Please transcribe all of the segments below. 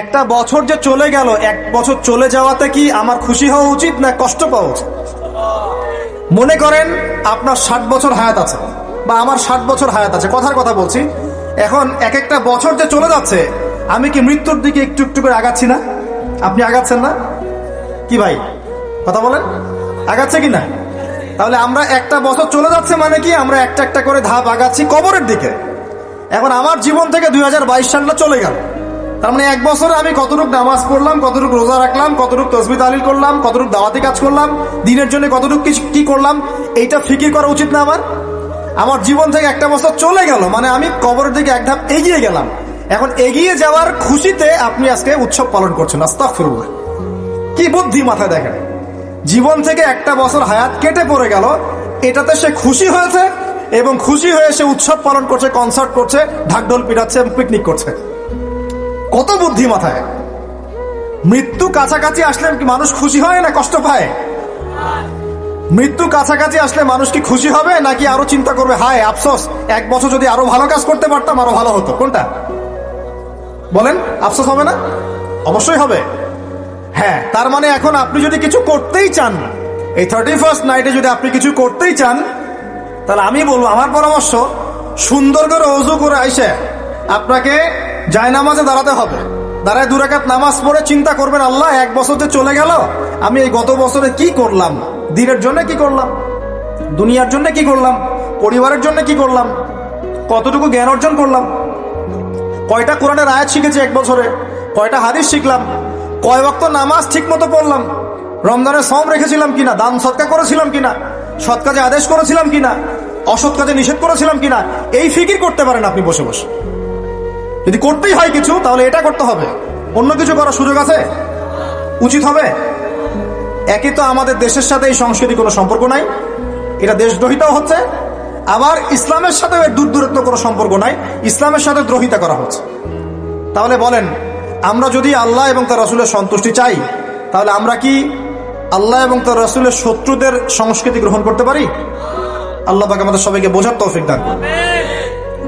একটা বছর যে চলে গেল, এক বছর চলে যাওয়াতে কি আমার খুশি হওয়া উচিত না কষ্ট পাওয়া উচিত? মনে করেন আপনার ষাট বছর হায়াত আছে, বা আমার ষাট বছর হায়াত আছে, কথার কথা বলছি। এখন এক একটা বছর যে চলে যাচ্ছে, আমি কি মৃত্যুর দিকে একটু একটু করে আগাচ্ছি না? আপনি আগাচ্ছেন না? কি ভাই? কথা বলেন। আগাচ্ছে কি না? তাহলে আমরা একটা বছর চলে যাচ্ছে মানে কি আমরা একটা একটা করে ধাপ আগাচ্ছি কবরের দিকে। এখন আমার জীবন থেকে দুই হাজার বাইশ সালটা চলে গেল। তার মানে এক বছরে আমি কতটুক নামাজ পড়লাম, কতটুক রোজা রাখলাম, কতটুক তসবি তালিল করলাম, কতটুক দাওয়াতি কাজ করলাম, দিনের জন্য কতটুক কি করলাম, এইটা ফিকির করা উচিত না আমার? আমার জীবন থেকে একটা বছর চলে গেল মানে আমি কবরের দিকে এক ধাপ এগিয়ে গেলাম। এখন এগিয়ে যাওয়ার খুশিতে আপনি আজকে উৎসব পালন করছেন, আস্তাগফিরুল্লাহ। কি বুদ্ধি মাথায় দেখেন? জীবন থেকে একটা বছর হায়াত কেটে পড়ে গেল, এটাতে সে খুশি হয়েছে, এবং খুশি হয়ে সে উৎসব পালন করছে কনসার্ট করছে, ঢাকঢোল পিটাচ্ছে এবং পিকনিক করছে। কত বুদ্ধি মাথায়? মৃত্যু কাছাকাছি আসলে কি মানুষ খুশি হয় না কষ্ট পায়? মৃত্যু কাছাকাছি আসলে মানুষ কি খুশি হবে নাকি আরও চিন্তা করবে, হায়, আফসোস, এক বছর যদি আরও ভালো কাজ করতে পারতাম, আরও ভালো হতো। কোনটা? বলেন, আফসোস হবে না? অবশ্যই হবে। হ্যাঁ তার মানে এখন আপনি যদি কিছু করতেই চান, এই থার্টি ফার্স্ট নাইটে যদি আপনি কিছু করতেই চান, তাহলে আমি বলব, আমার পরামর্শ সুন্দর করে অজু করে আইসে, আপনাকে জায়নামাজে দাঁড়াতে হবে। দাঁড়ায় দুরাকাত নামাজ পড়ে চিন্তা করবেন, আল্লাহ এক বছর যে চলে গেল, আমি এই গত বছরে কি করলাম? দিনের জন্য কি করলাম? দুনিয়ার জন্য কি করলাম? পরিবারের জন্য কি করলাম? কতটুকু জ্ঞান অর্জন করলাম? কয়টা কোরআনের আয়াত শিখেছি এক বছরে? কয়টা হাদিস শিখলাম? কয় ওয়াক্ত নামাজ ঠিক মতো পড়লাম? রমজানের সম রেখেছিলাম কিনা? দান সৎকা করেছিলাম কিনা? সৎ কাজে আদেশ করেছিলাম কিনা? অসৎ কাজে নিষেধ করেছিলাম কিনা? এই ফিকির করতে পারেন আপনি বসে বসে। যদি করতেই হয় কিছু, তাহলে এটা করতে হবে। অন্য কিছু করার সুযোগ আছে? উচিত হবে? একই তো আমাদের দেশের সাথে এই সংস্কৃতি কোনো সম্পর্ক নাই। এটা দেশদ্রোহিতাও হচ্ছে। আবার ইসলামের সাথে দূর দূরত্ব কোনো সম্পর্ক নাই। ইসলামের সাথে দ্রোহিতা করা হচ্ছে। তাহলে বলেন, আমরা যদি আল্লাহ এবং তার রসুলের সন্তুষ্টি চাই, তাহলে আমরা কি আল্লাহ এবং তার রসুলের শত্রুদের সংস্কৃতি গ্রহণ করতে পারি? আল্লাহ পাক আমাদের সবাইকে বোঝার তৌফিক দান করুন।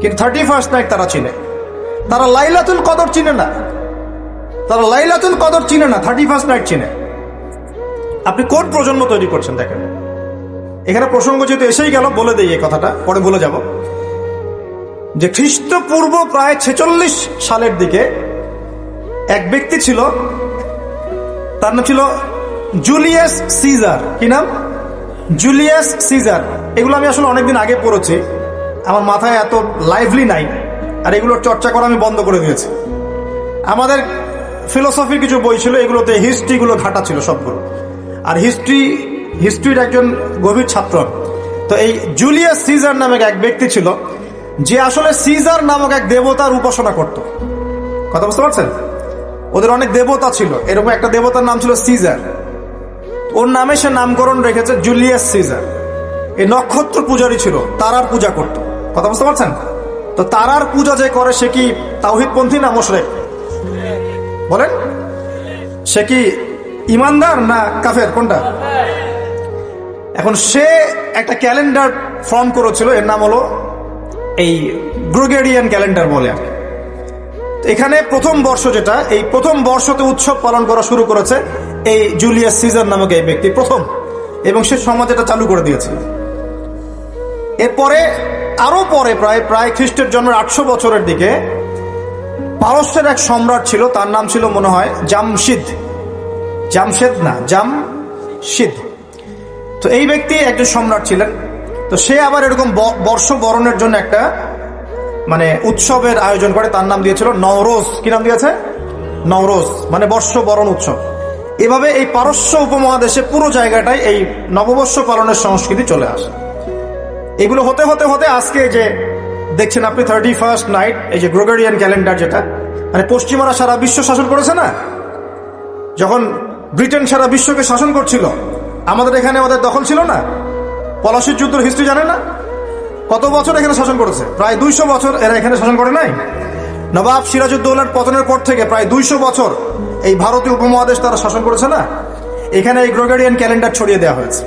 কিন্তু থার্টি ফার্স্ট নাইট তারা চিনে। তারা লাইলাতুল কদর চিনে না। তারা লাইলাতুল কদর চিনে না থার্টি ফার্স্ট নাইট চিনে। আপনি কোন প্রজন্ম তৈরি করছেন দেখেন। এখানে প্রসঙ্গ যেহেতু এসেই গেল, বলে দেই এই কথাটা, পরে ভুলে যাব। যে খ্রিস্টপূর্ব প্রায় ছেচল্লিশ সালের দিকে এক ব্যক্তি ছিল, তার নাম ছিল জুলিয়াস সিজার। কি নাম? Julius Caesar. এগুলো আমি আসলে অনেকদিন আগে পড়েছি। আমার মাথায় এত লাইভলি নাই। আর এগুলোর চর্চা করা আমি বন্ধ করে দিয়েছি। আমাদের ফিলোসফির কিছু বই ছিল, এগুলোতে হিস্ট্রিগুলো ঘাটা ছিল সবগুলো। আর হিস্ট্রি হিস্ট্রির একজন গভীর ছাত্র। তো এই জুলিয়াস সিজার নামক এক ব্যক্তি ছিল, যে আসলে সিজার নামক এক দেবতার উপাসনা করত। কথা বুঝতে পারছেন? ওদের অনেক দেবতা ছিল। এরকম একটা দেবতার নাম ছিল সিজার ওর নামে সে নামকরণ রেখেছে জুলিয়াস সিজার এই নক্ষত্র পূজারী ছিল, তারার পূজা করত। কথা বুঝতে পারছেন? তো তারার পূজা যে করে, সে কি তাওহিদপন্থী না মোশরেক? বলেন। সে কি ইমানদার না কাফের? কোনটা? এখন সে একটা ক্যালেন্ডার ফর্ম করেছিল, এর নাম হলো এই গ্রোগেরিয়ান ক্যালেন্ডার বলে আর এখানে প্রথম বর্ষ যেটা, এই প্রথম বর্ষতে উৎসব পালন করা শুরু করেছে এই জুলিয়াস সিজার নামক এই ব্যক্তি, প্রথম। এবং সে সমাজ এটা চালু করে দিয়েছিল। এরপরে, আরও পরে প্রায় প্রায় খ্রিস্টের জন্মের আটশো বছরের দিকে, পারস্যের এক সম্রাট ছিল, তার নাম ছিল মনে হয় জামশিদ। জামশেদ না, জামশিদ। তো এই ব্যক্তি একজন সম্রাট ছিলেন। তো সে আবার এরকম ব- বর্ষ বরণের জন্য একটা মানে উৎসবের আয়োজন করে, তার নাম দিয়েছিল নওরোজ। কি নাম দিয়েছে? নওরোজ মানে বর্ষ বরণ উৎসব। এভাবে এই পারস্য উপমহাদেশে পুরো জায়গাটায় এই নববর্ষ পালনের সংস্কৃতি চলে আসে। এগুলো হতে হতে হতে আজকে যে দেখছেন আপনি থার্টি ফার্স্ট নাইট এই যে গ্রোগেরিয়ান ক্যালেন্ডার যেটা মানে পশ্চিমারা সারা বিশ্ব শাসন করেছে না? যখন ব্রিটেন সারা বিশ্বকে শাসন করছিল, আমাদের এখানে ওদের দখল ছিল না? পলাশির যুদ্ধের হিস্ট্রি জানে না? কত বছর এখানে শাসন করেছে? প্রায় দুইশো বছর এরা এখানে শাসন করে নাই? নবাব সিরাজউদ্দৌলার পতনের পর থেকে প্রায় দুইশো বছর এই ভারতীয় উপমহাদেশ তারা শাসন করেছে না? এখানে এই গ্রেগরিয়ান ক্যালেন্ডার ছড়িয়ে দেওয়া হয়েছে।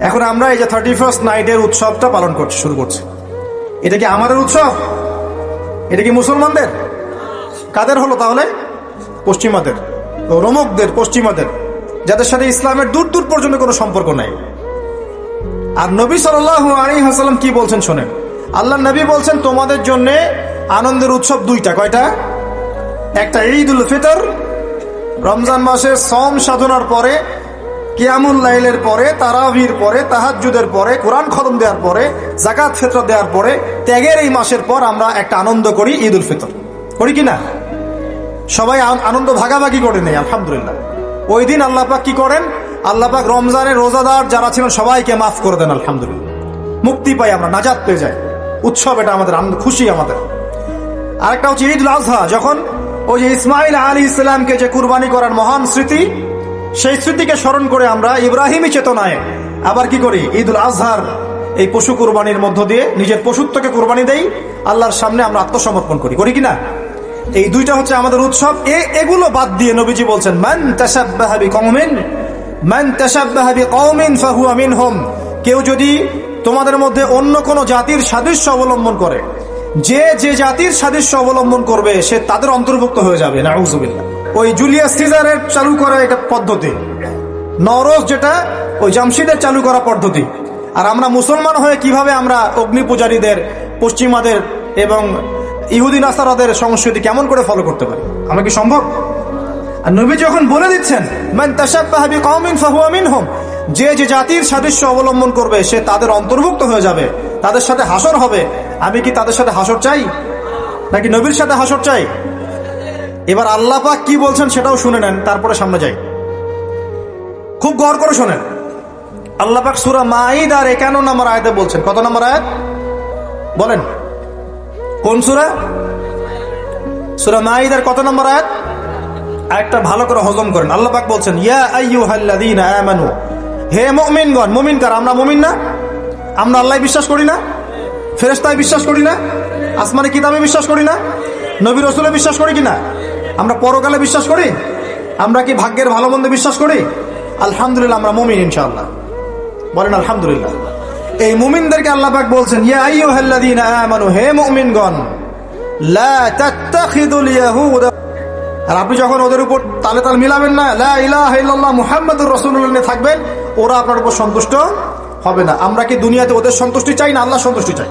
এখন আমরা এই যে থার্টি ফার্স্ট নাইটের উৎসবটা পালন করছি শুরু করছি। এটা কি আমাদের উৎসব? এটা কি মুসলমানদের? কাদের হলো তাহলে? পশ্চিমাদের। রোমকদের, পশ্চিমাদের। যাদের সাথে ইসলামের দূর দূর পর্যন্ত কোনো সম্পর্ক নাই। আর নবী সাল্লাহ আলী হাসালাম কি বলছেন শোনেন। আল্লাহ নবী বলছেন, তোমাদের জন্য আনন্দের উৎসব দুইটা। কয়টা? একটা ঈদ উল ফিতর, রমজান মাসের সম সাধনার পরে কিয়ামুল লাইলের পরে তারাভির পরে তাহাজুদের পরে, কোরআন খতম দেওয়ার পরে জাকাত ফিতর দেওয়ার পরে, ত্যাগের এই মাসের পর আমরা একটা আনন্দ করি ঈদ উল ফিতর। করি কি না? সবাই আনন্দ ভাগাভাগি করে নেই, আলহামদুলিল্লাহ। ওই দিন আল্লাপাক কি করেন? আল্লাপাক রমজানের রোজাদার যারা ছিলেন, সবাইকে মাফ করে দেন, আলহামদুলিল্লাহ। মুক্তি পাই আমরা, নাজাত পেয়ে যাই। উৎসব এটা আমাদের, আনন্দ, খুশি আমাদের। আরেকটা হচ্ছে ঈদ আজহা, যখন ওই যে ইসমাইল আলী ইসলামকে যে কুরবানি করার মহান স্মৃতি সেই স্মৃতিকে স্মরণ করে আমরা ইব্রাহিমী চেতনায় আবার কি করি? ঈদ উল আজহার এই পশু কুরবানির মধ্য দিয়ে নিজের পশুত্বকে কুরবানি দেই, আল্লাহর সামনে আমরা আত্মসমর্পণ করি। করি কিনা এই দুইটা হচ্ছে আমাদের উৎসব। এ, এগুলো বাদ দিয়ে নবীজি বলছেন, মান তাসাব্বাহা বিকওমিন, মান তাসাব্বাহা বিকওমিন ফাহুয়া মিনহুম। কেউ যদি তোমাদের মধ্যে অন্য কোন জাতির সাদৃশ্য অবলম্বন করে, যে যে জাতির সাদৃশ্য অবলম্বন করবে, সে তাদের অন্তর্ভুক্ত হয়ে যাবে। নাউজুবিল্লাহ। ওই জুলিয়াস সিজারের চালু করা এটা পদ্ধতি। নরস যেটা, ওই জামশিদের চালু করা পদ্ধতি। আর আমরা মুসলমান হয়ে কীভাবে আমরা অগ্নি পূজারীদের, পশ্চিমাদের এবং ইহুদি নাসারাদের সংস্কৃতি কেমন করে ফলো করতে পারি? আমরা কি সম্ভব? আর নবী যখন বলে দিচ্ছেন, মান তাশাব্বাহা বিকওমিন ফাহুয়া মিনহুম যে যে জাতির সাদৃশ্য অবলম্বন করবে, সে তাদের অন্তর্ভুক্ত হয়ে যাবে, তাদের সাথে হাসর হবে। আমি কি তাদের সাথে হাসর চাই? নাকি নবীর সাথে হাসর চাই? এবার আল্লাহ পাক কি বলছেন সেটাও শুনে নেন, তারপরে সামনে যাই। খুব গড় করে শোনেন। আল্লাহ পাক সুরা মাইদ আর একান্ন নম্বর আয়াতে বলছেন। কত নম্বর আয়াত? বলেন। কোন সুরা? সুরা মাইদ আর কত নম্বর আয়াত? একটা ভালো করে হজম করেন। আল্লাহ পাক বলছেন, ইয়া আইয়ুহাল্লাযীনা আমানু। হে মুমিনগণ, মুমিন কার? আমরা মুমিন না? আমরা আল্লাহ বিশ্বাস করি না? ফেরেশতায় বিশ্বাস করি না? আসমানে কিতাবে বিশ্বাস করি না? নবী রসুলে বিশ্বাস করি কিনা? আমরা পরকালে বিশ্বাস করি? আমরা কি ভাগ্যের ভালো মন্দে বিশ্বাস করি? আলহামদুলিল্লাহ, আমরা মুমিন ইনশাআল্লাহ। বলেন আলহামদুলিল্লাহ। এই মুমিনদেরকে আল্লাহ পাক বলছেন, ইয়া আইয়ুহাল্লাযীনা আমানু, হে মুমিনগণ, লা তাত্তাখিদুল ইয়াহুদা আর আপনি যখন ওদের উপর তালে তাল মিলাবেন না, লা ইলাহা ইল্লাল্লাহ, মুহাম্মাদুর রাসূলুল্লাহ নিয়ে থাকবেন, ওরা আপনার উপর সন্তুষ্ট হবে না। আমরা কি দুনিয়াতে ওদের সন্তুষ্টি চাই না আল্লাহ সন্তুষ্টি চাই?